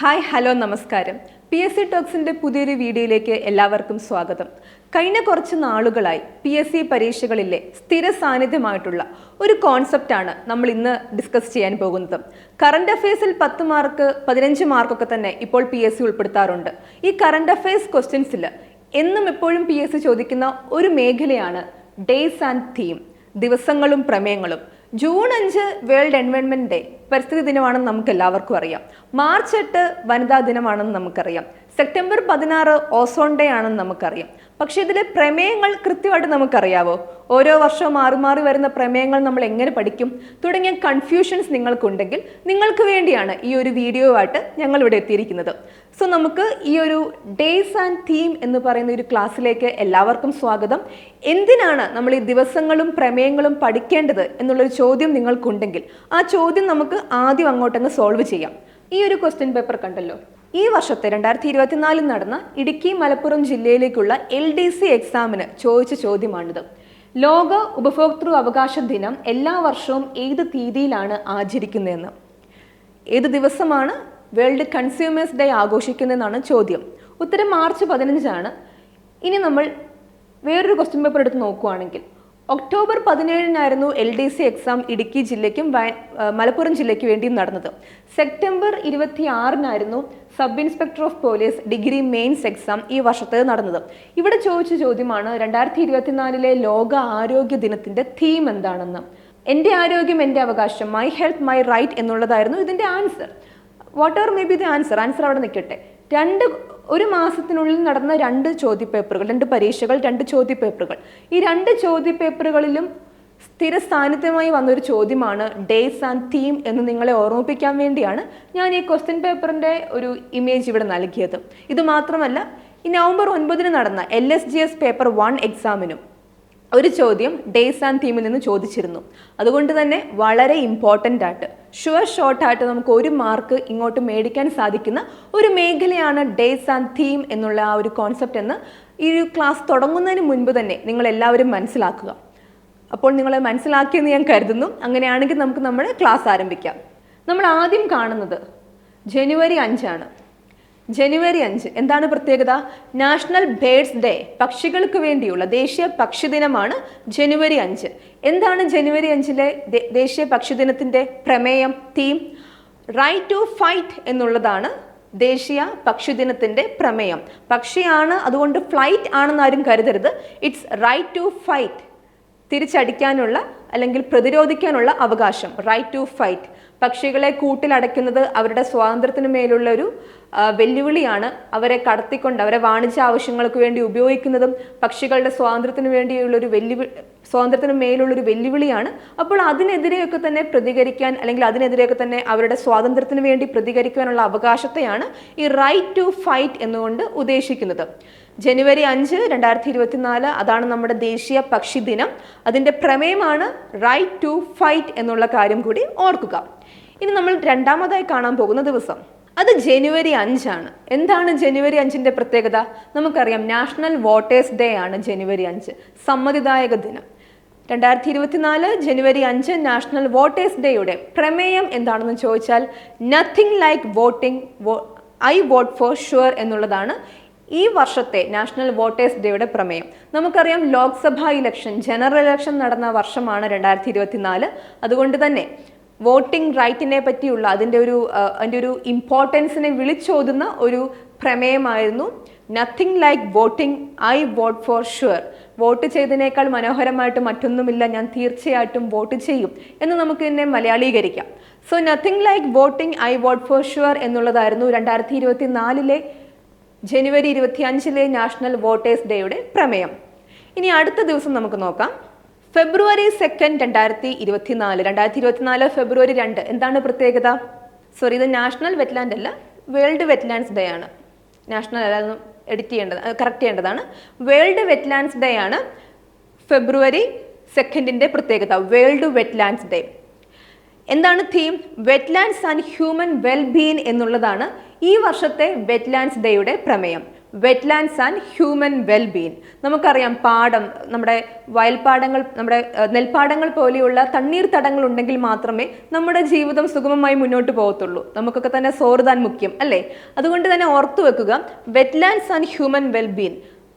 Hi hello നമസ്കാരം. P S C ടോക്സിന്റെ പുതിയൊരു വീഡിയോയിലേക്ക് എല്ലാവർക്കും സ്വാഗതം. കഴിഞ്ഞ കുറച്ച് നാളുകളായി പി എസ് സി പരീക്ഷകളിലെ സ്ഥിര സാന്നിധ്യമായിട്ടുള്ള ഒരു കോൺസെപ്റ്റാണ് നമ്മൾ ഇന്ന് ഡിസ്കസ് ചെയ്യാൻ പോകുന്നത്. കറണ്ട് അഫയേഴ്സിൽ പത്ത് മാർക്ക് പതിനഞ്ച് മാർക്കൊക്കെ തന്നെ ഇപ്പോൾ പി എസ് സി ഉൾപ്പെടുത്താറുണ്ട്. ഈ കറണ്ട് അഫയേഴ്സ് ക്വസ്റ്റ്യൻസിൽ എന്നും എപ്പോഴും പി എസ് സി ചോദിക്കുന്ന ഒരു മേഖലയാണ് ഡേയ്സ് ആൻഡ് തീം ദിവസങ്ങളും പ്രമേയങ്ങളും. ജൂൺ അഞ്ച് വേൾഡ് എൻവയോൺമെന്റ് ഡേ പരിസ്ഥിതി ദിനമാണെന്ന് നമുക്ക് എല്ലാവർക്കും അറിയാം. മാർച്ച് എട്ട് വനിതാ ദിനമാണെന്ന് നമുക്കറിയാം. സെപ്റ്റംബർ പതിനാറ് ഓസോൺ ഡേ ആണെന്ന് നമുക്കറിയാം. പക്ഷേ ഇതിലെ പ്രമേയങ്ങൾ കൃത്യമായിട്ട് നമുക്കറിയാവോ? ഓരോ വർഷവും മാറി മാറി വരുന്ന പ്രമേയങ്ങൾ നമ്മൾ എങ്ങനെ പഠിക്കും? തുടങ്ങിയ കൺഫ്യൂഷൻസ് നിങ്ങൾക്കുണ്ടെങ്കിൽ നിങ്ങൾക്ക് വേണ്ടിയാണ് ഈ ഒരു വീഡിയോ ആയിട്ട് ഞങ്ങൾ ഇവിടെ എത്തിയിരിക്കുന്നത്. സോ നമുക്ക് ഈ ഒരു ഡേസ് ആൻഡ് തീം എന്ന് പറയുന്ന ഒരു ക്ലാസ്സിലേക്ക് എല്ലാവർക്കും സ്വാഗതം. എന്തിനാണ് നമ്മൾ ഈ ദിവസങ്ങളും പ്രമേയങ്ങളും പഠിക്കേണ്ടത് എന്നുള്ളൊരു ചോദ്യം നിങ്ങൾക്കുണ്ടെങ്കിൽ ആ ചോദ്യം നമുക്ക് ആദ്യം അങ്ങോട്ടങ്ങ് സോൾവ് ചെയ്യാം. ഈ ഒരു ക്വസ്റ്റ്യൻ പേപ്പർ കണ്ടല്ലോ. ഈ വർഷത്തെ രണ്ടായിരത്തി ഇരുപത്തിനാലിൽ നടന്ന ഇടുക്കി മലപ്പുറം ജില്ലയിലേക്കുള്ള എൽ ഡി സി എക്സാമിന് ചോദിച്ച ചോദ്യമാണിത്. ലോക ഉപഭോക്തൃ അവകാശ ദിനം എല്ലാ വർഷവും ഏത് തീയതിയിലാണ് ആചരിക്കുന്നതെന്ന്. ഏത് ദിവസമാണ് വേൾഡ് കൺസ്യൂമേഴ്സ് ഡേ ആഘോഷിക്കുന്നതെന്നാണ് ചോദ്യം. ഉത്തരം മാർച്ച് പതിനഞ്ചാണ്. ഇനി നമ്മൾ വേറൊരു ക്വസ്റ്റ്യൻ പേപ്പർ എടുത്ത് നോക്കുകയാണെങ്കിൽ October പതിനേഴിനായിരുന്നു L D C exam Idukki ജില്ലയ്ക്കും Malappuram ജില്ലയ്ക്ക് വേണ്ടിയും നടന്നത്. സെപ്റ്റംബർ ഇരുപത്തി ആറിനായിരുന്നു sub inspector of police degree mains exam ഈ വർഷത്തെ നടന്നത്. ഇവിടെ ചോദിച്ച ചോദ്യമാണ് രണ്ടായിരത്തി ഇരുപത്തിനാലിലെ ലോക ആരോഗ്യ ദിനത്തിന്റെ തീം എന്താണെന്ന്. എന്റെ ആരോഗ്യം എന്റെ അവകാശം മൈ ഹെൽത്ത് മൈ റൈറ്റ് എന്നുള്ളതായിരുന്നു ഇതിന്റെ answer what are may be the answer answer അവിടെ നിൽക്കട്ടെ. രണ്ട് ഒരു മാസത്തിനുള്ളിൽ നടന്ന രണ്ട് ചോദ്യപേപ്പറുകൾ രണ്ട് പരീക്ഷകൾ രണ്ട് ചോദ്യപേപ്പറുകൾ. ഈ രണ്ട് ചോദ്യപേപ്പറുകളിലും സ്ഥിര സാന്നിധ്യമായി വന്നൊരു ചോദ്യമാണ് ഡേസ് ആൻഡ് തീം എന്ന് നിങ്ങളെ ഓർമ്മിപ്പിക്കാൻ വേണ്ടിയാണ് ഞാൻ ഈ ക്വസ്റ്റ്യൻ പേപ്പറിന്റെ ഒരു ഇമേജ് ഇവിടെ നൽകിയത്. ഇത് മാത്രമല്ല ഈ നവംബർ ഒൻപതിന് നടന്ന L S G S paper one എക്സാമിനും ഒരു ചോദ്യം ഡേസ് ആൻഡ് തീമിൽ നിന്ന് ചോദിച്ചിരുന്നു. അതുകൊണ്ട് തന്നെ വളരെ ഇമ്പോർട്ടന്റ് ആയിട്ട് ഷുവർ ഷോർട്ട് ആയിട്ട് നമുക്ക് ഒരു മാർക്ക് ഇങ്ങോട്ട് മേടിക്കാൻ സാധിക്കുന്ന ഒരു മേഖലയാണ് ഡേസ് ആൻഡ് തീം എന്നുള്ള ആ ഒരു കോൺസെപ്റ്റ് എന്ന് ഈ ഒരു ക്ലാസ് തുടങ്ങുന്നതിന് മുൻപ് തന്നെ നിങ്ങൾ എല്ലാവരും മനസ്സിലാക്കുക. അപ്പോൾ നിങ്ങൾ മനസ്സിലാക്കിയെന്ന് ഞാൻ കരുതുന്നു. അങ്ങനെയാണെങ്കിൽ നമുക്ക് നമ്മുടെ ക്ലാസ് ആരംഭിക്കാം. നമ്മൾ ആദ്യം കാണുന്നത് ജനുവരി അഞ്ചാണ്. ജനുവരി അഞ്ച്. എന്താണ് പ്രത്യേകത? നാഷണൽ ബേഡ്സ് ഡേ പക്ഷികൾക്ക് വേണ്ടിയുള്ള ദേശീയ പക്ഷി ദിനമാണ് ജനുവരി അഞ്ച്. എന്താണ് ജനുവരി അഞ്ചിലെ ദേശീയ പക്ഷി ദിനത്തിന്റെ പ്രമേയം തീം റൈറ്റ് ടു ഫൈറ്റ് എന്നുള്ളതാണ് ദേശീയ പക്ഷി ദിനത്തിന്റെ പ്രമേയം. പക്ഷിയാണ് അതുകൊണ്ട് ഫ്ലൈറ്റ് ആണെന്ന് ആരും കരുതരുത്. ഇറ്റ്സ് റൈറ്റ് ടു ഫൈറ്റ് തിരിച്ചടിക്കാനുള്ള അല്ലെങ്കിൽ പ്രതിരോധിക്കാനുള്ള അവകാശം. റൈറ്റ് ടു ഫൈറ്റ് പക്ഷികളെ കൂട്ടിലടയ്ക്കുന്നത് അവരുടെ സ്വാതന്ത്ര്യത്തിന് മേലുള്ള ഒരു വെല്ലുവിളിയാണ്. അവരെ കടത്തിക്കൊണ്ട് അവരെ വാണിജ്യ ആവശ്യങ്ങൾക്ക് വേണ്ടി ഉപയോഗിക്കുന്നതും പക്ഷികളുടെ സ്വാതന്ത്ര്യത്തിന് വേണ്ടിയുള്ളൊരു വെല്ലുവിളി സ്വാതന്ത്ര്യത്തിന് മേലുള്ളൊരു വെല്ലുവിളിയാണ്. അപ്പോൾ അതിനെതിരെയൊക്കെ തന്നെ പ്രതികരിക്കാൻ അല്ലെങ്കിൽ അതിനെതിരെയൊക്കെ തന്നെ അവരുടെ സ്വാതന്ത്ര്യത്തിന് വേണ്ടി പ്രതികരിക്കാനുള്ള അവകാശത്തെയാണ് ഈ റൈറ്റ് ടു ഫൈറ്റ് എന്നുകൊണ്ട് ഉദ്ദേശിക്കുന്നത്. ജനുവരി അഞ്ച് രണ്ടായിരത്തി ഇരുപത്തിനാല് അതാണ് നമ്മുടെ ദേശീയ പക്ഷി ദിനം. അതിന്റെ പ്രമേയമാണ് റൈറ്റ് ടു ഫൈറ്റ് എന്നുള്ള കാര്യം കൂടി ഓർക്കുക. ഇനി നമ്മൾ രണ്ടാമതായി കാണാൻ പോകുന്ന ദിവസം. അത് ജനുവരി അഞ്ചാണ്. എന്താണ് ജനുവരി അഞ്ചിന്റെ പ്രത്യേകത? നമുക്കറിയാം നാഷണൽ വോട്ടേഴ്സ് ഡേ ആണ് ജനുവരി അഞ്ച്. സമ്മതിദായക ദിനം. രണ്ടായിരത്തി ഇരുപത്തിനാല് ജനുവരി അഞ്ച് നാഷണൽ വോട്ടേഴ്സ് ഡേയുടെ പ്രമേയം എന്താണെന്ന് ചോദിച്ചാൽ nothing like voting I vote for sure എന്നുള്ളതാണ് ഈ വർഷത്തെ നാഷണൽ വോട്ടേഴ്സ് ഡേയുടെ പ്രമേയം. നമുക്കറിയാം ലോക്സഭാ ഇലക്ഷൻ ജനറൽ ഇലക്ഷൻ നടന്ന വർഷമാണ് രണ്ടായിരത്തി ഇരുപത്തിനാല് അതുകൊണ്ട് തന്നെ വോട്ടിംഗ് റൈറ്റിനെ പറ്റിയുള്ള അതിന്റെ ഒരു അതിന്റെ ഒരു ഇമ്പോർട്ടൻസിനെ വിളിച്ചോതുന്ന ഒരു പ്രമേയമായിരുന്നു nothing like voting I vote for sure vote ചെയ്തതിനേക്കാൾ മനോഹരമായിട്ട് മറ്റൊന്നുമില്ല ഞാൻ തീർച്ചയായിട്ടും വോട്ട് ചെയ്യും എന്ന് നമുക്ക് ഇതിനെ മലയാളീകരിക്കാം. So nothing like voting I vote for sure എന്നുള്ളതായിരുന്നു രണ്ടായിരത്തി ഇരുപത്തി നാലിലെ ജനുവരി ഇരുപത്തി അഞ്ചിലെ നാഷണൽ വോട്ടേഴ്സ് ഡേയുടെ പ്രമേയം. ഇനി അടുത്ത ദിവസം നമുക്ക് നോക്കാം. ഫെബ്രുവരി സെക്കൻഡ് രണ്ടായിരത്തി ഇരുപത്തിനാല് രണ്ടായിരത്തി ഇരുപത്തിനാല് ഫെബ്രുവരി രണ്ട്. എന്താണ് പ്രത്യേകത? സോറി ഇത് നാഷണൽ വെറ്റ്ലാൻഡ് അല്ല വേൾഡ് വെറ്റ്ലാൻഡ്സ് ഡേ ആണ്. നാഷണൽ അല്ല എഡിറ്റ് ചെയ്യേണ്ടത് കറക്റ്റ് ചെയ്യേണ്ടതാണ്. വേൾഡ് വെറ്റ്ലാൻഡ്സ് ഡേ ആണ് ഫെബ്രുവരി സെക്കൻഡിന്റെ പ്രത്യേകത വേൾഡ് വെറ്റ്ലാൻഡ്സ് ഡേ. എന്താണ് theme wetlands and human wellbeing എന്നുള്ളതാണ് ഈ വർഷത്തെ വെറ്റ്ലാൻഡ്സ് ഡേയുടെ പ്രമേയം. വെറ്റ്ലാൻഡ്സ് ആൻഡ് ഹ്യൂമൻ വെൽബീൻ നമുക്കറിയാം പാടം നമ്മുടെ വയൽപ്പാടങ്ങൾ നമ്മുടെ നെൽപ്പാടങ്ങൾ പോലെയുള്ള തണ്ണീർത്തടങ്ങൾ ഉണ്ടെങ്കിൽ മാത്രമേ നമ്മുടെ ജീവിതം സുഗമമായി മുന്നോട്ട് പോകത്തുള്ളൂ. നമുക്കൊക്കെ തന്നെ സോറുതാൻ മുഖ്യം അല്ലേ? അതുകൊണ്ട് തന്നെ ഓർത്തു വെക്കുക വെറ്റ്ലാൻഡ്സ് ആൻഡ് ഹ്യൂമൻ വെൽബീൻ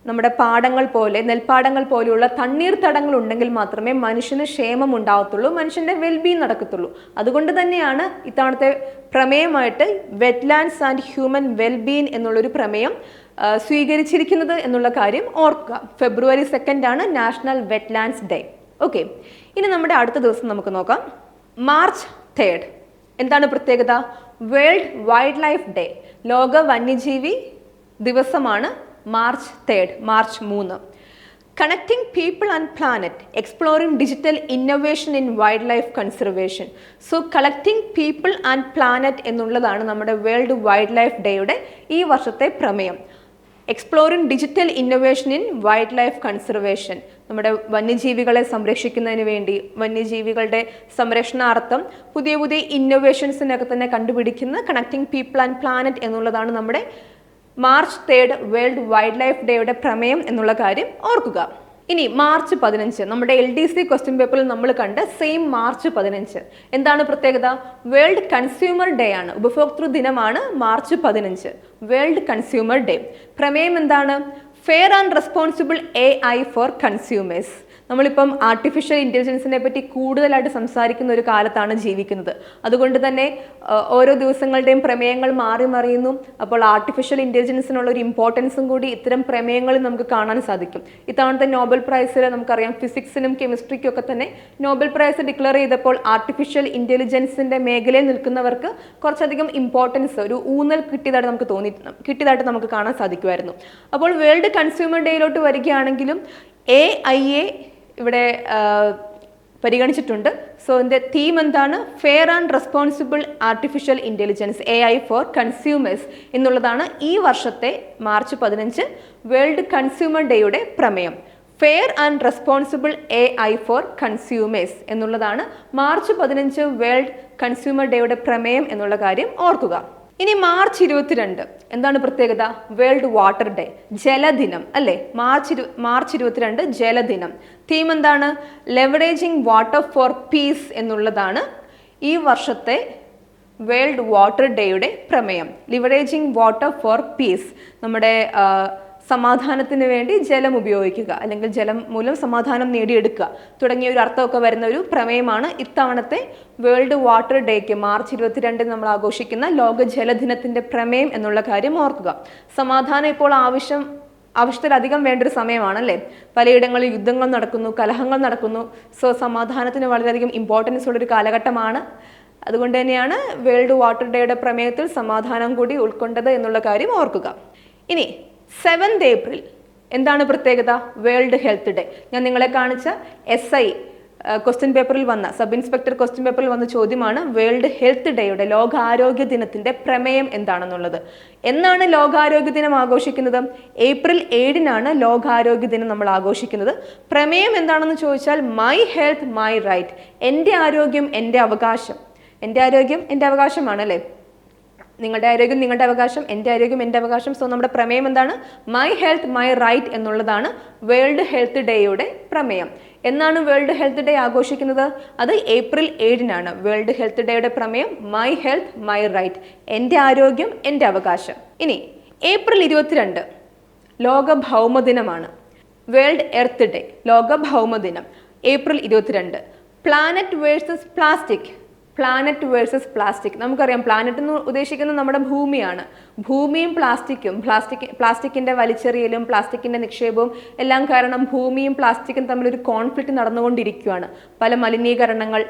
നമ്മുടെ പാടങ്ങൾ പോലെ നെൽപ്പാടങ്ങൾ പോലെയുള്ള തണ്ണീർത്തടങ്ങൾ ഉണ്ടെങ്കിൽ മാത്രമേ മനുഷ്യന് ക്ഷേമം ഉണ്ടാവത്തുള്ളൂ മനുഷ്യന്റെ വെൽബീൻ നടക്കത്തുള്ളൂ. അതുകൊണ്ട് തന്നെയാണ് ഇത്തവണത്തെ പ്രമേയമായിട്ട് വെറ്റ്ലാൻഡ്സ് ആൻഡ് ഹ്യൂമൻ വെൽബീൻ എന്നുള്ളൊരു പ്രമേയം സ്വീകരിച്ചിരിക്കുന്നത് എന്നുള്ള കാര്യം ഓർക്കുക. ഫെബ്രുവരി ആണ് നാഷണൽ വെറ്റ്ലാൻഡ്സ് ഡേ ഓക്കെ ഇനി നമ്മുടെ അടുത്ത ദിവസം നമുക്ക് നോക്കാം. മാർച്ച് തേർഡ് എന്താണ് പ്രത്യേകത? വേൾഡ് വൈൽഡ് ലൈഫ് ഡേ ലോക വന്യജീവി ദിവസമാണ് മാർച്ച് തേർഡ് മാർച്ച് മൂന്ന്. Connecting people and planet exploring digital innovation in wildlife conservation so collecting people and planet എന്നുള്ളതാണ് നമ്മുടെ വേൾഡ് വൈൽഡ് ലൈഫ് ഡേയുടെ ഈ വർഷത്തെ പ്രമേയം. Exploring digital innovation in wildlife conservation നമ്മുടെ വന്യജീവികളെ സംരക്ഷിക്കുന്നതിന് വേണ്ടി വന്യജീവികളുടെ സംരക്ഷണാർത്ഥം പുതിയ പുതിയ ഇന്നൊവേഷൻസിനൊക്കെ തന്നെ കണ്ടുപിടിക്കുന്ന കണക്റ്റിംഗ് പീപ്പിൾ ആൻഡ് പ്ലാനറ്റ് എന്നുള്ളതാണ് നമ്മുടെ March third world wildlife ഡേയുടെ പ്രമേയം എന്നുള്ള കാര്യം ഓർക്കുക. ഇനി മാർച്ച് പതിനഞ്ച് നമ്മുടെ എൽ ഡി സി ക്വസ്റ്റ്യൻ പേപ്പറിൽ നമ്മൾ കണ്ട സെയിം മാർച്ച് പതിനഞ്ച്. എന്താണ് പ്രത്യേകത? വേൾഡ് കൺസ്യൂമർ ഡേ ആണ്. ഉപഭോക്തൃ ദിനമാണ് മാർച്ച് പതിനഞ്ച്. World consumer day. പ്രമേയം എന്താണ്? Fair and responsible A I for consumers നമ്മളിപ്പം ആർട്ടിഫിഷ്യൽ ഇന്റലിജൻസിനെ പറ്റി കൂടുതലായിട്ട് സംസാരിക്കുന്ന ഒരു കാലത്താണ് ജീവിക്കുന്നത്. അതുകൊണ്ട് തന്നെ ഓരോ ദിവസങ്ങളുടെയും പ്രമേയങ്ങൾ മാറി മറിയുന്നു. അപ്പോൾ ആർട്ടിഫിഷ്യൽ ഇന്റലിജൻസിനുള്ള ഒരു ഇമ്പോർട്ടൻസും കൂടി ഇത്തരം പ്രമേയങ്ങളിൽ നമുക്ക് കാണാൻ സാധിക്കും. ഇത്തവണത്തെ നോബൽ പ്രൈസിൽ നമുക്കറിയാം ഫിസിക്സിനും കെമിസ്ട്രിക്കും ഒക്കെ തന്നെ നോബൽ പ്രൈസ് ഡിക്ലെയർ ചെയ്തപ്പോൾ ആർട്ടിഫിഷ്യൽ ഇന്റലിജൻസിന്റെ മേഖലയിൽ നിൽക്കുന്നവർക്ക് കുറച്ചധികം ഇമ്പോർട്ടൻസ് ഒരു ഊന്നൽ കിട്ടിയതായിട്ട് നമുക്ക് തോന്നി കിട്ടിയതായിട്ട് നമുക്ക് കാണാൻ സാധിക്കുമായിരുന്നു. അപ്പോൾ വേൾഡ് കൺസ്യൂമർ ഡേയിലോട്ട് വരികയാണെങ്കിലും എ ഐ എ ഇവിടെ പരിഗണിച്ചിട്ടുണ്ട്. സോ ഇതിന്റെ തീം എന്താണ്? Fair and responsible artificial intelligence A I for consumers എന്നുള്ളതാണ് ഈ വർഷത്തെ മാർച്ച് പതിനഞ്ച് വേൾഡ് കൺസ്യൂമർ ഡേയുടെ പ്രമേയം. Fair and responsible A I for consumers എന്നുള്ളതാണ് മാർച്ച് പതിനഞ്ച് വേൾഡ് കൺസ്യൂമർ ഡേയുടെ പ്രമേയം എന്നുള്ള കാര്യം ഓർക്കുക. ഇനി മാർച്ച് ഇരുപത്തിരണ്ട്. എന്താണ് പ്രത്യേകത? World water day. ജലദിനം അല്ലേ? മാർച്ച് ഇരു മാർച്ച് ഇരുപത്തിരണ്ട് ജലദിനം. തീം എന്താണ്? ലെവറേജിങ് വാട്ടർ ഫോർ പീസ് എന്നുള്ളതാണ് ഈ വർഷത്തെ വേൾഡ് വാട്ടർ ഡേയുടെ പ്രമേയം. ലിവറേജിങ് വാട്ടർ ഫോർ പീസ് നമ്മുടെ സമാധാനത്തിന് വേണ്ടി ജലം ഉപയോഗിക്കുക അല്ലെങ്കിൽ ജലം മൂലം സമാധാനം നേടിയെടുക്കുക തുടങ്ങിയ ഒരു അർത്ഥമൊക്കെ വരുന്ന ഒരു പ്രമേയമാണ് ഇത്തവണത്തെ വേൾഡ് വാട്ടർ ഡേക്ക്. മാർച്ച് ഇരുപത്തിരണ്ടിന് നമ്മൾ ആഘോഷിക്കുന്ന ലോക ജലദിനത്തിന്റെ പ്രമേയം എന്നുള്ള കാര്യം ഓർക്കുക. സമാധാനം ഇപ്പോൾ ആവശ്യം ആവശ്യത്തിലധികം വേണ്ട ഒരു സമയമാണല്ലേ? പലയിടങ്ങളിൽ യുദ്ധങ്ങൾ നടക്കുന്നു കലഹങ്ങൾ നടക്കുന്നു. സോ സമാധാനത്തിന് വളരെയധികം ഇമ്പോർട്ടൻസ് ഉള്ളൊരു കാലഘട്ടമാണ്. അതുകൊണ്ട് തന്നെയാണ് വേൾഡ് വാട്ടർ ഡേയുടെ പ്രമേയത്തിൽ സമാധാനം കൂടി ഉൾക്കൊണ്ടത് എന്നുള്ള കാര്യം ഓർക്കുക. ഇനി സെവൻത് ഏപ്രിൽ. എന്താണ് പ്രത്യേകത? World health day. ഞാൻ നിങ്ങളെ കാണിച്ച എസ് ഐ ക്വസ്റ്റ്യൻ പേപ്പറിൽ വന്ന സബ് ഇൻസ്പെക്ടർ ക്വസ്റ്റ്യൻ പേപ്പറിൽ വന്ന ചോദ്യമാണ് വേൾഡ് ഹെൽത്ത് ഡേയുടെ ലോകാരോഗ്യ ദിനത്തിന്റെ പ്രമേയം എന്താണെന്നുള്ളത്. എന്നാണ് ലോകാരോഗ്യ ദിനം ആഘോഷിക്കുന്നത്? ഏപ്രിൽ ഏഴിനാണ് ലോകാരോഗ്യ ദിനം നമ്മൾ ആഘോഷിക്കുന്നത്. പ്രമേയം എന്താണെന്ന് ചോദിച്ചാൽ മൈ ഹെൽത്ത് മൈ റൈറ്റ്. എന്റെ ആരോഗ്യം എന്റെ അവകാശം. എന്റെ ആരോഗ്യം എന്റെ അവകാശമാണ് അല്ലേ നിങ്ങളുടെ ആരോഗ്യം നിങ്ങളുടെ അവകാശം എന്റെ ആരോഗ്യം എന്റെ അവകാശം. സോ നമ്മുടെ പ്രമേയം എന്താണ്? മൈ ഹെൽത്ത് മൈ റൈറ്റ് എന്നുള്ളതാണ് വേൾഡ് ഹെൽത്ത് ഡേയുടെ പ്രമേയം. എന്നാണ് വേൾഡ് ഹെൽത്ത് ഡേ ആഘോഷിക്കുന്നത്? അത് ഏപ്രിൽ ഏഴിനാണ് വേൾഡ് ഹെൽത്ത് ഡേയുടെ പ്രമേയം. മൈ ഹെൽത്ത് മൈ റൈറ്റ് എന്റെ ആരോഗ്യം എന്റെ അവകാശം. ഇനി ഏപ്രിൽ ഇരുപത്തിരണ്ട് ലോക ഭൗമദിനമാണ് വേൾഡ് എർത്ത് ഡേ ലോക ഭൗമദിനം ഏപ്രിൽ ഇരുപത്തിരണ്ട്. Planet versus plastic planet versus plastic നമുക്കറിയാം പ്ലാനറ്റ് എന്ന് ഉദ്ദേശിക്കുന്നത് നമ്മുടെ ഭൂമിയാണ്. ഭൂമിയും പ്ലാസ്റ്റിക്കും പ്ലാസ്റ്റിക് പ്ലാസ്റ്റിക്കിന്റെ വലിച്ചെറിയലും പ്ലാസ്റ്റിക്കിന്റെ നിക്ഷേപവും എല്ലാം കാരണം ഭൂമിയും പ്ലാസ്റ്റിക്കും തമ്മിലൊരു കോൺഫ്ലിക്റ്റ് നടന്നുകൊണ്ടിരിക്കുകയാണ് പല മലിനീകരണങ്ങൾ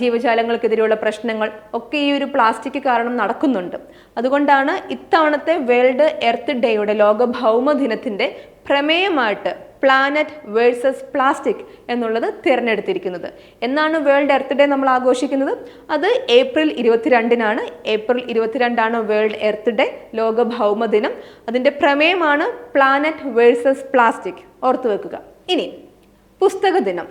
ജീവജാലങ്ങൾക്കെതിരെയുള്ള പ്രശ്നങ്ങൾ ഒക്കെ ഈ ഒരു പ്ലാസ്റ്റിക് കാരണം നടക്കുന്നുണ്ട്. അതുകൊണ്ടാണ് ഇത്തവണത്തെ വേൾഡ് എർത്ത് ഡേയുടെ ലോക ഭൗമ ദിനത്തിന്റെ പ്രമേയമായിട്ട് പ്ലാനറ്റ് വേഴ്സസ് പ്ലാസ്റ്റിക് എന്നുള്ളത് തിരഞ്ഞെടുത്തിരിക്കുന്നത്. എന്നാണ് വേൾഡ് എർത്ത് ഡേ നമ്മൾ ആഘോഷിക്കുന്നത്? അത് ഏപ്രിൽ ഇരുപത്തിരണ്ടിനാണ്. ഏപ്രിൽ ഇരുപത്തിരണ്ടാണ് വേൾഡ് എർത്ത് ഡേ ലോക ഭൗമദിനം അതിന്റെ പ്രമേയമാണ് പ്ലാനറ്റ് വേഴ്സസ് പ്ലാസ്റ്റിക് ഓർത്തു വെക്കുക. ഇനി പുസ്തക ദിനം.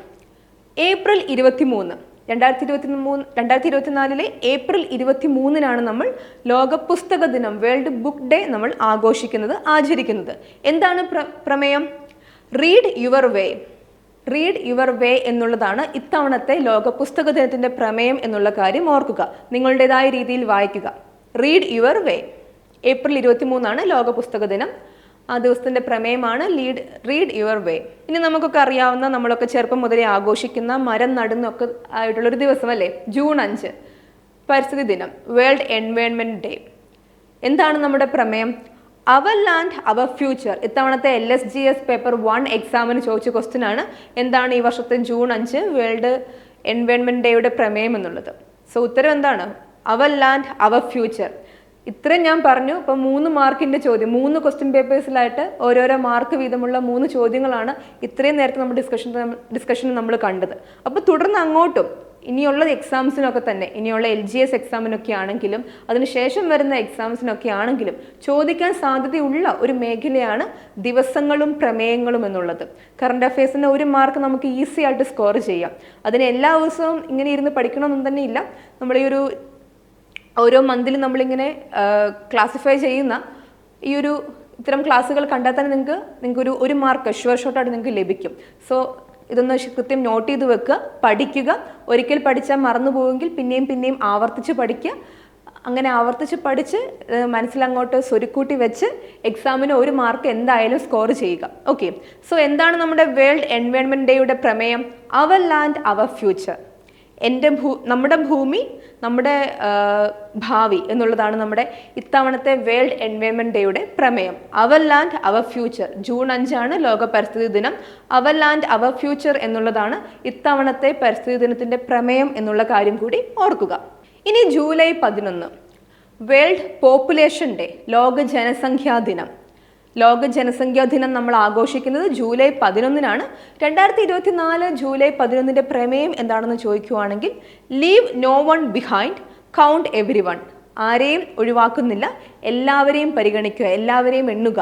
ഏപ്രിൽ ഇരുപത്തിമൂന്ന്. രണ്ടായിരത്തി ഇരുപത്തി മൂന്ന് രണ്ടായിരത്തി ഇരുപത്തിനാലിലെ ഏപ്രിൽ ഇരുപത്തി മൂന്നിനാണ് നമ്മൾ ലോക പുസ്തക ദിനം വേൾഡ് ബുക്ക് ഡേ നമ്മൾ ആഘോഷിക്കുന്നത് ആചരിക്കുന്നത്. എന്താണ് പ്ര പ്രമേയം? Read your way read your way എന്നുള്ളതാണ് ഇത്തവണത്തെ ലോക പുസ്തക ദിനത്തിന്റെ പ്രമേയം എന്നുള്ള കാര്യം ഓർക്കുക. നിങ്ങളുടേതായ രീതിയിൽ വായിക്കുക. റീഡ് യുവർ വേ ഏപ്രിൽ ഇരുപത്തി മൂന്നാണ് ലോക പുസ്തക ദിനം ആ ദിവസത്തിന്റെ പ്രമേയമാണ് ലീഡ് റീഡ് യുവർ വേ ഇനി നമുക്കൊക്കെ അറിയാവുന്ന നമ്മളൊക്കെ ചെറുപ്പം മുതലേ ആഘോഷിക്കുന്ന മരം നടുന്നൊക്കെ ആയിട്ടുള്ളൊരു ദിവസമല്ലേ? ജൂൺ അഞ്ച്. പരിസ്ഥിതി ദിനം. വേൾഡ് എൻവയോൺമെന്റ് ഡേ എന്താണ് നമ്മുടെ പ്രമേയം? അവർ ലാൻഡ് അവർ ഫ്യൂച്ചർ ഇത്തവണത്തെ L S G S paper one എക്സാമിന് ചോദിച്ച ക്വസ്റ്റ്യൻ ആണ്. എന്താണ് ഈ വർഷത്തെ ജൂൺ അഞ്ച് വേൾഡ് എൻവയോൺമെന്റ് ഡേയുടെ പ്രമേയം എന്നുള്ളത്? സോ ഉത്തരം എന്താണ്? അവർ ലാൻഡ് അവർ ഫ്യൂച്ചർ ഇത്രയും ഞാൻ പറഞ്ഞു. ഇപ്പം മൂന്ന് മാർക്കിന്റെ ചോദ്യം മൂന്ന് ക്വസ്റ്റ്യൻ പേപ്പേഴ്സിലായിട്ട് ഓരോരോ മാർക്ക് വീതമുള്ള മൂന്ന് ചോദ്യങ്ങളാണ് ഇത്രയും നേരത്തെ നമ്മൾ ഡിസ്കഷൻ ഡിസ്കഷൻ നമ്മൾ കണ്ടത്. അപ്പോൾ തുടർന്ന് അങ്ങോട്ടും ഇനിയുള്ള എക്സാംസിനൊക്കെ തന്നെ ഇനിയുള്ള എൽ ജി എസ് എക്സാമിനൊക്കെ ആണെങ്കിലും അതിനുശേഷം വരുന്ന എക്സാംസിനൊക്കെ ആണെങ്കിലും ചോദിക്കാൻ സാധ്യതയുള്ള ഒരു മേഖലയാണ് ദിവസങ്ങളും പ്രമേയങ്ങളും എന്നുള്ളത്. കറണ്ട് അഫയേഴ്സിന് ഒരു മാർക്ക് നമുക്ക് ഈസി ആയിട്ട് സ്കോർ ചെയ്യാം. അതിന് എല്ലാ ദിവസവും ഇങ്ങനെ ഇരുന്ന് പഠിക്കണമെന്നും തന്നെ ഇല്ല. നമ്മൾ ഈ ഒരു ഓരോ മന്തിലും നമ്മളിങ്ങനെ ക്ലാസിഫൈ ചെയ്യുന്ന ഈ ഒരു ഇത്തരം ക്ലാസ്സുകൾ കണ്ടാൽ തന്നെ നിങ്ങൾക്ക് നിങ്ങൾക്കൊരു ഒരു മാർക്ക് ഷുവർ ഷോട്ടായിട്ട് നിങ്ങൾക്ക് ലഭിക്കും. സോ ഇതൊന്ന് കൃത്യം നോട്ട് ചെയ്ത് വെക്കുക പഠിക്കുക. ഒരിക്കൽ പഠിച്ചാൽ മറന്നു പോവുമെങ്കിൽ പിന്നെയും പിന്നെയും ആവർത്തിച്ച് പഠിക്കുക. അങ്ങനെ ആവർത്തിച്ച് പഠിച്ച് മനസ്സിലങ്ങോട്ട് സ്വരുക്കൂട്ടി വെച്ച് എക്സാമിന് ഒരു മാർക്ക് എന്തായാലും സ്കോർ ചെയ്യുക. ഓക്കെ സോ എന്താണ് നമ്മുടെ വേൾഡ് എൻവയോൺമെന്റ് ഡേയുടെ പ്രമേയം? അവർ ലാൻഡ് അവർ ഫ്യൂച്ചർ എന്റെ ഭൂ നമ്മുടെ ഭൂമി നമ്മുടെ ഭാവി എന്നുള്ളതാണ് നമ്മുടെ ഇത്തവണത്തെ വേൾഡ് എൻവയോൺമെന്റ് ഡേയുടെ പ്രമേയം. Our land our future. June അഞ്ചാണ് ലോക പരിസ്ഥിതി ദിനം. അവർ ലാൻഡ് അവർ ഫ്യൂച്ചർ എന്നുള്ളതാണ് ഇത്തവണത്തെ പരിസ്ഥിതി ദിനത്തിന്റെ പ്രമേയം എന്നുള്ള കാര്യം കൂടി ഓർക്കുക. ഇനി ജൂലൈ പതിനൊന്ന്. വേൾഡ് പോപ്പുലേഷൻ ഡേ ലോക ജനസംഖ്യാ ദിനം. ലോക ജനസംഖ്യാ ദിനം നമ്മൾ ആഘോഷിക്കുന്നത് ജൂലൈ പതിനൊന്നിനാണ്. രണ്ടായിരത്തി ഇരുപത്തിനാല് ജൂലൈ പതിനൊന്നിന്റെ പ്രമേയം എന്താണെന്ന് ചോദിക്കുവാണെങ്കിൽ leave no one behind count everyone ആരെയും ഒഴിവാക്കുന്നില്ല എല്ലാവരെയും പരിഗണിക്കുക എല്ലാവരെയും എണ്ണുക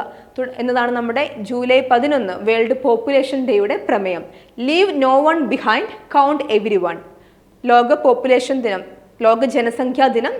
എന്നതാണ് നമ്മുടെ ജൂലൈ പതിനൊന്ന് വേൾഡ് പോപ്പുലേഷൻ ഡേയുടെ പ്രമേയം. Leave no one behind count everyone ലോക പോപ്പുലേഷൻ ദിനം ലോക ജനസംഖ്യാ ദിനം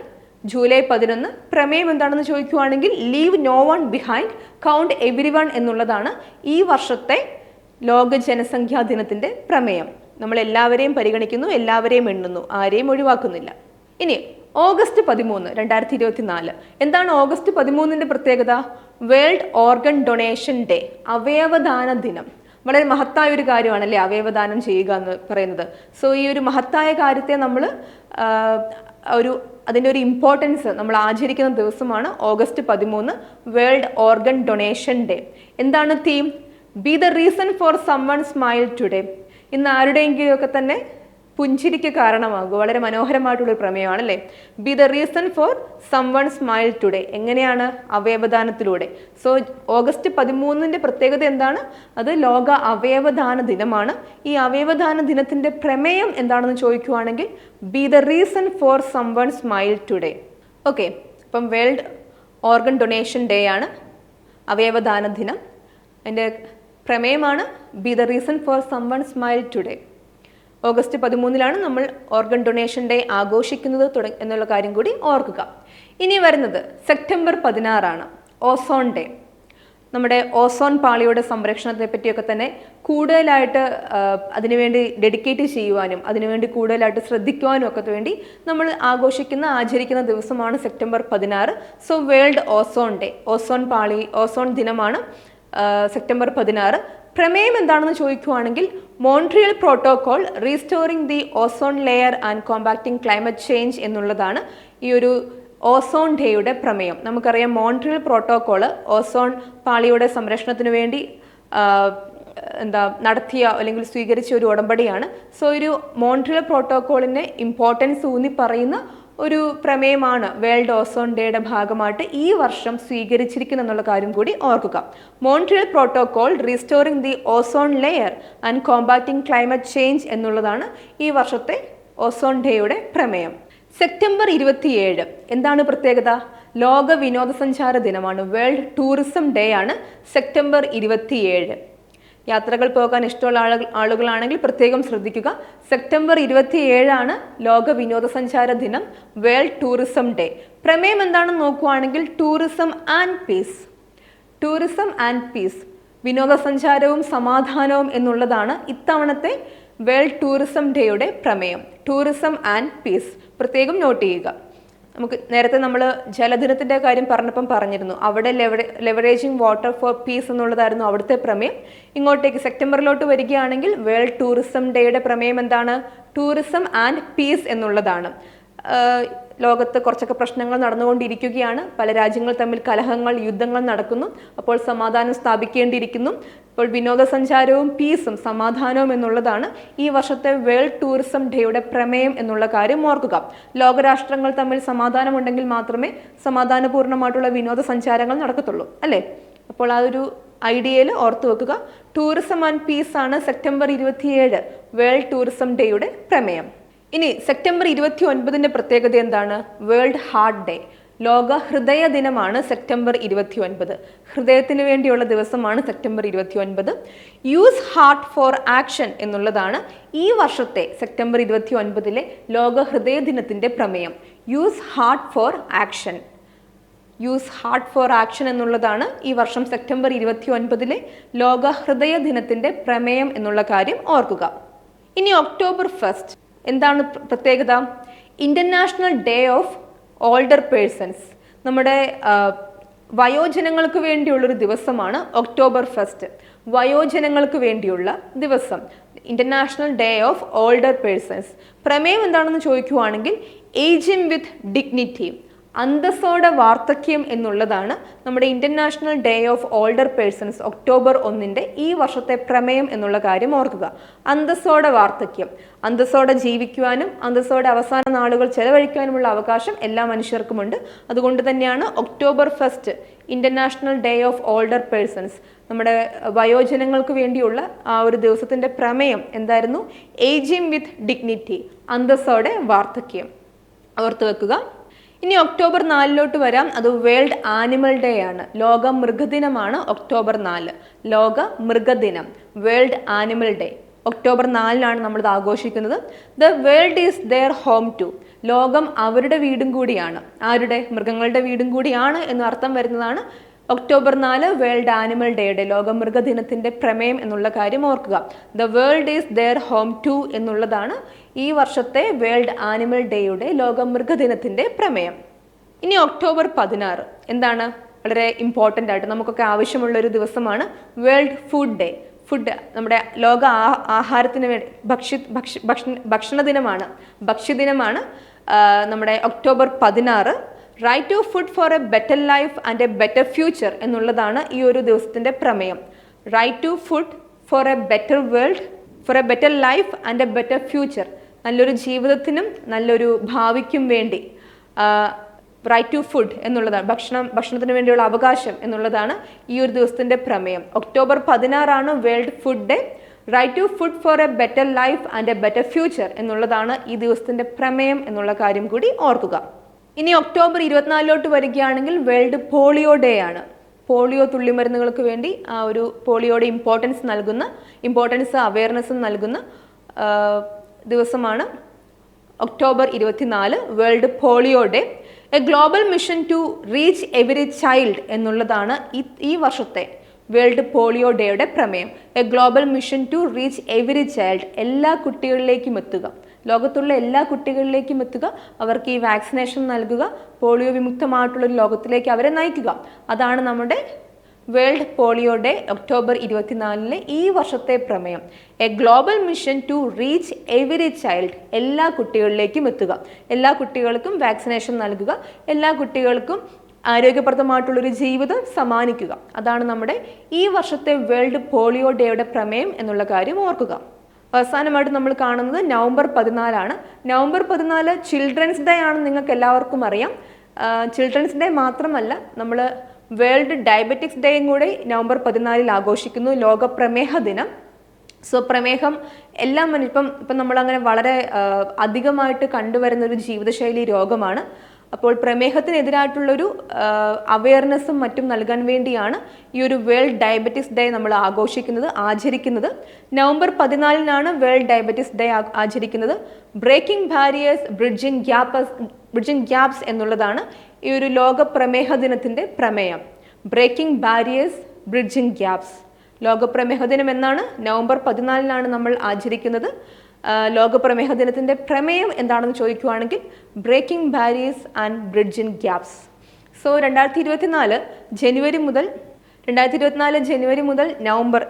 ജൂലൈ പതിനൊന്ന് പ്രമേയം എന്താണെന്ന് ചോദിക്കുവാണെങ്കിൽ leave no one behind count everyone എന്നുള്ളതാണ് ഈ വർഷത്തെ ലോക ജനസംഖ്യാ ദിനത്തിന്റെ പ്രമേയം. നമ്മൾ എല്ലാവരെയും പരിഗണിക്കുന്നു എല്ലാവരെയും എണ്ണുന്നു ആരെയും ഒഴിവാക്കുന്നില്ല. ഇനി ഓഗസ്റ്റ് പതിമൂന്ന് രണ്ടായിരത്തി ഇരുപത്തി നാല് എന്താണ് ഓഗസ്റ്റ് പതിമൂന്നിന്റെ പ്രത്യേകത? വേൾഡ് ഓർഗൻ ഡൊണേഷൻ ഡേ അവയവദാന ദിനം. വളരെ മഹത്തായ ഒരു കാര്യമാണല്ലേ അവയവദാനം ചെയ്യുക എന്ന് പറയുന്നത്. സോ ഈ ഒരു മഹത്തായ കാര്യത്തെ നമ്മൾ ഒരു അതിന്റെ ഒരു ഇമ്പോർട്ടൻസ് നമ്മൾ ആചരിക്കുന്ന ദിവസമാണ് ഓഗസ്റ്റ് പതിമൂന്ന് വേൾഡ് ഓർഗൻ ഡൊണേഷൻ ഡേ എന്താണ് theme be the reason for someone smile today ഇന്ന് ആരുടെയെങ്കിലുമൊക്കെ തന്നെ പുഞ്ചിരിക്ക് കാരണമാകും വളരെ മനോഹരമായിട്ടുള്ള ഒരു പ്രമേയമാണ് അല്ലേ be the reason for someone smile today എങ്ങനെയാണ് അവയവദാനത്തിലൂടെ? സോ ഓഗസ്റ്റ് പതിമൂന്നിന്റെ പ്രത്യേകത എന്താണ്? അത് ലോക അവയവദാന ദിനമാണ്. ഈ അവയവദാന ദിനത്തിന്റെ പ്രമേയം എന്താണെന്ന് ചോദിക്കുവാണെങ്കിൽ be the reason for someone smile today okay അപ്പം വേൾഡ് ഓർഗൻ ഡൊണേഷൻ ഡേ ആണ്. അവയവദാന ദിനം. അതിന്റെ പ്രമേയമാണ് be the reason for someone smile today August പതിമൂന്നിലാണ് നമ്മൾ ഓർഗൻ ഡൊണേഷൻ ഡേ ആഘോഷിക്കുന്നത് തുടങ്ങി എന്നുള്ള കാര്യം കൂടി ഓർക്കുക. ഇനി വരുന്നത് സെപ്റ്റംബർ പതിനാറാണ് ഓസോൺ ഡേ. നമ്മുടെ ഓസോൺ പാളിയുടെ സംരക്ഷണത്തെ പറ്റിയൊക്കെ തന്നെ കൂടുതലായിട്ട് അതിനുവേണ്ടി ഡെഡിക്കേറ്റ് ചെയ്യുവാനും അതിനുവേണ്ടി കൂടുതലായിട്ട് ശ്രദ്ധിക്കുവാനും ഒക്കെ വേണ്ടി നമ്മൾ ആഘോഷിക്കുന്ന ആചരിക്കുന്ന ദിവസമാണ് സെപ്റ്റംബർ പതിനാറ്. So world ozone day ozone പാളി ഓസോൺ ദിനമാണ് സെപ്റ്റംബർ പതിനാറ്. പ്രമേയം എന്താണെന്ന് ചോദിക്കുകയാണെങ്കിൽ Montreal protocol restoring the ozone layer and compacting climate change എന്നുള്ളതാണ് ഈ ഒരു ഓസോൺ ഡേയുടെ പ്രമേയം. നമുക്കറിയാം മോൺട്രിയൽ പ്രോട്ടോകോൾ ഓസോൺ പാളിയുടെ സംരക്ഷണത്തിന് വേണ്ടി എന്താ നടത്തിയ അല്ലെങ്കിൽ സ്വീകരിച്ച ഒരു ഉടമ്പടിയാണ്. സോ ഒരു മോൺട്രിയൽ പ്രോട്ടോകോളിനെ ഇമ്പോർട്ടൻസ് ഊന്നി പറയുന്ന ഒരു പ്രമേയമാണ് വേൾഡ് ഓസോൺ ഡേയുടെ ഭാഗമായിട്ട് ഈ വർഷം സ്വീകരിച്ചിരിക്കുന്നു എന്നുള്ള കാര്യം കൂടി ഓർക്കുക. Montreal protocol restoring the ozone layer and combating climate change എന്നുള്ളതാണ് ഈ വർഷത്തെ ഓസോൺ ഡേയുടെ പ്രമേയം. സെപ്റ്റംബർ ഇരുപത്തിയേഴ് എന്താണ് പ്രത്യേകത? ലോക വിനോദസഞ്ചാര ദിനമാണ്. വേൾഡ് ടൂറിസം ഡേ ആണ് സെപ്റ്റംബർ ഇരുപത്തിയേഴ്. യാത്രകൾ പോകാൻ ഇഷ്ടമുള്ള ആളുകൾ ആളുകളാണെങ്കിൽ പ്രത്യേകം ശ്രദ്ധിക്കുക. സെപ്റ്റംബർ ഇരുപത്തിയേഴാണ് ലോക വിനോദസഞ്ചാര ദിനം വേൾഡ് ടൂറിസം ഡേ. പ്രമേയം എന്താണെന്ന് നോക്കുവാണെങ്കിൽ tourism and peace. Tourism and peace. വിനോദസഞ്ചാരവും സമാധാനവും എന്നുള്ളതാണ് ഇത്തവണത്തെ വേൾഡ് ടൂറിസം ഡേയുടെ പ്രമേയം. Tourism and peace. പ്രത്യേകം നോട്ട് ചെയ്യുക. നമുക്ക് നേരത്തെ നമ്മൾ ജലദിനത്തിന്റെ കാര്യം പറഞ്ഞപ്പം പറഞ്ഞിരുന്നു. അവിടെ ലെവറേ ലെവറേജിങ് വാട്ടർ ഫോർ പീസ് എന്നുള്ളതായിരുന്നു അവിടുത്തെ പ്രമേയം. ഇങ്ങോട്ടേക്ക് സെപ്റ്റംബറിലോട്ട് വരികയാണെങ്കിൽ വേൾഡ് ടൂറിസം ഡേയുടെ പ്രമേയം എന്താണ്? ടൂറിസം ആൻഡ് പീസ് എന്നുള്ളതാണ്. ലോകത്ത് കുറച്ചൊക്കെ പ്രശ്നങ്ങൾ നടന്നുകൊണ്ടിരിക്കുകയാണ്. പല രാജ്യങ്ങൾ തമ്മിൽ കലഹങ്ങൾ യുദ്ധങ്ങൾ നടക്കുന്നു. അപ്പോൾ സമാധാനം സ്ഥാപിക്കേണ്ടിയിരിക്കുന്നു. ഇപ്പോൾ വിനോദസഞ്ചാരവും പീസും സമാധാനവും എന്നുള്ളതാണ് ഈ വർഷത്തെ വേൾഡ് ടൂറിസം ഡേയുടെ പ്രമേയം എന്നുള്ള കാര്യം ഓർക്കുക. ലോകരാഷ്ട്രങ്ങൾ തമ്മിൽ സമാധാനമുണ്ടെങ്കിൽ മാത്രമേ സമാധാനപൂർണമായിട്ടുള്ള വിനോദസഞ്ചാരങ്ങൾ നടക്കത്തുള്ളൂ അല്ലേ? അപ്പോൾ ആ ഒരു ഐഡിയയിൽ ഓർത്തു വെക്കുക. ടൂറിസം ആൻഡ് പീസ് ആണ് സെപ്റ്റംബർ ഇരുപത്തിയേഴ് വേൾഡ് ടൂറിസം ഡേയുടെ പ്രമേയം. ഇനി സെപ്റ്റംബർ ഇരുപത്തി ഒൻപതിന്റെ പ്രത്യേകത എന്താണ്? World heart day. ലോക ഹൃദയ ദിനമാണ് സെപ്റ്റംബർ ഇരുപത്തി ഒൻപത് ഹൃദയത്തിന് വേണ്ടിയുള്ള ദിവസമാണ് സെപ്റ്റംബർ ഇരുപത്തി ഒൻപത് യൂസ് ഹാർട്ട് ഫോർ ആക്ഷൻ എന്നുള്ളതാണ് ഈ വർഷത്തെ സെപ്റ്റംബർ ഇരുപത്തി ഒൻപതിലെ ലോക ഹൃദയ ദിനത്തിന്റെ പ്രമേയം. Use heart for action. Use heart for action എന്നുള്ളതാണ് ഈ വർഷം സെപ്റ്റംബർ ഇരുപത്തി ഒൻപതിലെ ലോക ഹൃദയ ദിനത്തിന്റെ പ്രമേയം എന്നുള്ള കാര്യം ഓർക്കുക. ഇനി ഒക്ടോബർ ഫസ്റ്റ്. എന്താണ് പ്രത്യേകത? International day of older persons നമ്മുടെ വയോജനങ്ങൾക്ക് വേണ്ടിയുള്ളൊരു ദിവസമാണ് ഒക്ടോബർ ഫസ്റ്റ് വയോജനങ്ങൾക്ക് വേണ്ടിയുള്ള ദിവസം. International day of older persons പ്രമേയം എന്താണെന്ന് ചോദിക്കുവാണെങ്കിൽ ഏജിംഗ് വിത്ത് ഡിഗ്നിറ്റി അന്തസ്സോടെ വാർദ്ധക്യം എന്നുള്ളതാണ് നമ്മുടെ international day of older persons October ഒന്നിന്റെ ഈ വർഷത്തെ പ്രമേയം എന്നുള്ള കാര്യം ഓർക്കുക. അന്തസ്സോടെ വാർദ്ധക്യം. അന്തസ്സോടെ ജീവിക്കുവാനും അന്തസ്സോടെ അവസാന നാളുകൾ ചെലവഴിക്കുവാനുമുള്ള അവകാശം എല്ലാ മനുഷ്യർക്കുമുണ്ട്. അതുകൊണ്ട് തന്നെയാണ് October first international day of older persons നമ്മുടെ വയോജനങ്ങൾക്ക് വേണ്ടിയുള്ള ആ ഒരു ദിവസത്തിന്റെ പ്രമേയം എന്തായിരുന്നു? ഏജിങ് വിത്ത് ഡിഗ്നിറ്റി അന്തസ്സോടെ വാർദ്ധക്യം. ഓർത്ത് വെക്കുക. ഇനി ഒക്ടോബർ നാലിലോട്ട് വരാം. അത് വേൾഡ് ആനിമൽ ഡേ ആണ്. ലോക മൃഗദിനമാണ് ഒക്ടോബർ നാല്. ലോക മൃഗദിനം വേൾഡ് ആനിമൽ ഡേ. ഒക്ടോബർ നാലിനാണ് നമ്മളിത് ആഘോഷിക്കുന്നത്. The world is their home too. ലോകം അവരുടെ വീടും കൂടിയാണ്. ആരുടെ? മൃഗങ്ങളുടെ വീടും കൂടിയാണ് എന്ന് അർത്ഥം വരുന്നതാണ് ഒക്ടോബർ നാല് വേൾഡ് ആനിമൽ ഡേയുടെ ലോക മൃഗദിനത്തിന്റെ പ്രമേയം എന്നുള്ള കാര്യം ഓർക്കുക. The world is their home too എന്നുള്ളതാണ് ഈ വർഷത്തെ വേൾഡ് ആനിമൽ ഡേയുടെ ലോക മൃഗദിനത്തിന്റെ പ്രമേയം. ഇനി ഒക്ടോബർ പതിനാറ്. എന്താണ്? വളരെ ഇമ്പോർട്ടന്റ് ആയിട്ട് നമുക്കൊക്കെ ആവശ്യമുള്ള ഒരു ദിവസമാണ് വേൾഡ് ഫുഡ് ഡേ. ഫുഡ് നമ്മുടെ ലോക ആഹാരത്തിന് വേണ്ടി ഭക്ഷ്യ ഭക്ഷ്യ ഭക്ഷണ ഭക്ഷണ ദിനമാണ് ഭക്ഷ്യദിനമാണ് ദിനമാണ് നമ്മുടെ ഒക്ടോബർ പതിനാറ്. Right to food for a better life and a better future എന്നുള്ളതാണ് ഈ ഒരു ദിവസത്തിന്റെ പ്രമേയം. Right to food for a better world for a better life and a better future നല്ലൊരു ജീവിതത്തിനും നല്ലൊരു ഭാവിക്കും വേണ്ടി റൈറ്റ് ടു ഫുഡ് എന്നുള്ളതാണ് ഭക്ഷണം ഭക്ഷണത്തിന് വേണ്ടിയുള്ള അവകാശം എന്നുള്ളതാണ് ഈ ഒരു ദിവസത്തിന്റെ പ്രമേയം. October പതിനാറാണ് world food day right to food for a better life and a better future എന്നുള്ളതാണ് ഈ ദിവസത്തിന്റെ പ്രമേയം എന്നുള്ള കാര്യം കൂടി ഓർക്കുക. ഇനി ഒക്ടോബർ ഇരുപത്തിനാലിലോട്ട് വരികയാണെങ്കിൽ വേൾഡ് പോളിയോ ഡേ ആണ്. പോളിയോ തുള്ളിമരുന്നുകൾക്ക് വേണ്ടി ആ ഒരു പോളിയോയുടെ ഇമ്പോർട്ടൻസ് നൽകുന്ന ഇമ്പോർട്ടൻസ് അവയർനെസ്സും നൽകുന്ന ദിവസമാണ്. ഒക്ടോബർ ഇരുപത്തിനാല് world polio day. A global mission to reach every child എന്നുള്ളതാണ് ഈ വർഷത്തെ വേൾഡ് പോളിയോ ഡേയുടെ പ്രമേയം. A global mission to reach every child എല്ലാ കുട്ടികളിലേക്കും എത്തുക. ലോകത്തുള്ള എല്ലാ കുട്ടികളിലേക്കും എത്തുക. അവർക്ക് ഈ വാക്സിനേഷൻ നൽകുക. പോളിയോ വിമുക്തമായിട്ടുള്ള ഒരു ലോകത്തിലേക്ക് അവരെ നയിക്കുക. അതാണ് നമ്മുടെ വേൾഡ് പോളിയോ ഡേ ഒക്ടോബർ ഇരുപത്തിനാലിലെ ഈ വർഷത്തെ പ്രമേയം. A global mission to reach every child. എല്ലാ കുട്ടികളിലേക്കും എത്തുക. എല്ലാ കുട്ടികൾക്കും വാക്സിനേഷൻ നൽകുക. എല്ലാ കുട്ടികൾക്കും ആരോഗ്യപ്രദമായിട്ടുള്ളൊരു ജീവിതം സമ്മാനിക്കുക. അതാണ് നമ്മുടെ ഈ വർഷത്തെ വേൾഡ് പോളിയോ ഡേയുടെ പ്രമേയം എന്നുള്ള കാര്യം ഓർക്കുക. അവസാനമായിട്ട് നമ്മൾ കാണുന്നത് നവംബർ പതിനാലാണ്. നവംബർ പതിനാല് ചിൽഡ്രൻസ് ഡേ ആണെന്ന് നിങ്ങൾക്ക് എല്ലാവർക്കും അറിയാം ചിൽഡ്രൻസ് ഡേ മാത്രമല്ല നമ്മൾ വേൾഡ് ഡയബറ്റിക്സ് ഡേയും കൂടി നവംബർ പതിനാലിൽ ആഘോഷിക്കുന്നു. ലോക പ്രമേഹ ദിനം. സോ പ്രമേഹം എല്ലാം മനുഷ്യ- ഇപ്പം ഇപ്പം നമ്മളങ്ങനെ വളരെ അധികമായിട്ട് കണ്ടുവരുന്ന ഒരു ജീവിതശൈലി രോഗമാണ്. അപ്പോൾ പ്രമേഹത്തിനെതിരായിട്ടുള്ളൊരു അവയർനെസ്സും മറ്റും നൽകാൻ വേണ്ടിയാണ് ഈ ഒരു വേൾഡ് ഡയബറ്റിക്സ് ഡേ നമ്മൾ ആഘോഷിക്കുന്നത് ആചരിക്കുന്നത്. നവംബർ പതിനാലിനാണ് വേൾഡ് ഡയബറ്റിക്സ് ഡേ ആചരിക്കുന്നത്. Breaking barriers bridging gaps bridging gaps എന്നുള്ളതാണ് ഈ ഒരു ലോക പ്രമേഹ ദിനത്തിന്റെ പ്രമേയം. ബ്രേക്കിംഗ് ബാരിയേഴ്സ് ബ്രിഡ്ജിംഗ് ഗ്യാപ്സ് ലോക പ്രമേഹ ദിനം എന്നാണ് നവംബർ പതിനാലിനാണ് നമ്മൾ ആചരിക്കുന്നത്. ലോക പ്രമേഹ ദിനത്തിന്റെ പ്രമേയം എന്താണെന്ന് ചോദിക്കുവാണെങ്കിൽ breaking barriers and bridging gaps so രണ്ടായിരത്തി ഇരുപത്തിനാല് ജനുവരി മുതൽ രണ്ടായിരത്തി ഇരുപത്തിനാല് ജനുവരി മുതൽ നവംബർ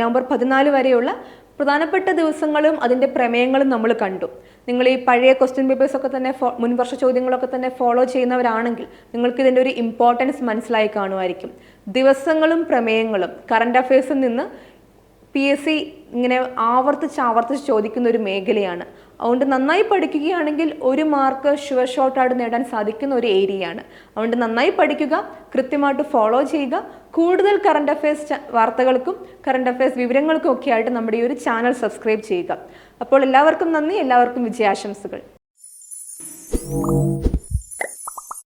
നവംബർ പതിനാല് വരെയുള്ള പ്രധാനപ്പെട്ട ദിവസങ്ങളും അതിന്റെ പ്രമേയങ്ങളും നമ്മൾ കണ്ടു. നിങ്ങൾ ഈ പഴയ ക്വസ്റ്റ്യൻ പേപ്പേഴ്സ് ഒക്കെ തന്നെ മുൻവർഷ ചോദ്യങ്ങളൊക്കെ തന്നെ ഫോളോ ചെയ്യുന്നവരാണെങ്കിൽ നിങ്ങൾക്ക് ഇതിന്റെ ഒരു ഇമ്പോർട്ടൻസ് മനസ്സിലായി കാണുമായിരിക്കും. ദിവസങ്ങളും പ്രമേയങ്ങളും കറണ്ട് അഫയേഴ്സിൽ നിന്ന് പി എസ് സി ഇങ്ങനെ ആവർത്തിച്ച് ആവർത്തിച്ച് ചോദിക്കുന്ന ഒരു മേഖലയാണ്. അതുകൊണ്ട് നന്നായി പഠിക്കുകയാണെങ്കിൽ ഒരു മാർക്ക് ഷുവർ ഷോട്ടായിട്ട് നേടാൻ സാധിക്കുന്ന ഒരു ഏരിയയാണ്. അതുകൊണ്ട് നന്നായി പഠിക്കുക കൃത്യമായിട്ട് ഫോളോ ചെയ്യുക. കൂടുതൽ കറണ്ട് അഫയേഴ്സ് വാർത്തകൾക്കും കറണ്ട് അഫയേഴ്സ് വിവരങ്ങൾക്കും ഒക്കെ ആയിട്ട് നമ്മുടെ ഈ ഒരു ചാനൽ സബ്സ്ക്രൈബ് ചെയ്യുക. അപ്പോൾ എല്ലാവർക്കും നന്ദി എല്ലാവർക്കും വിജയാശംസകൾ.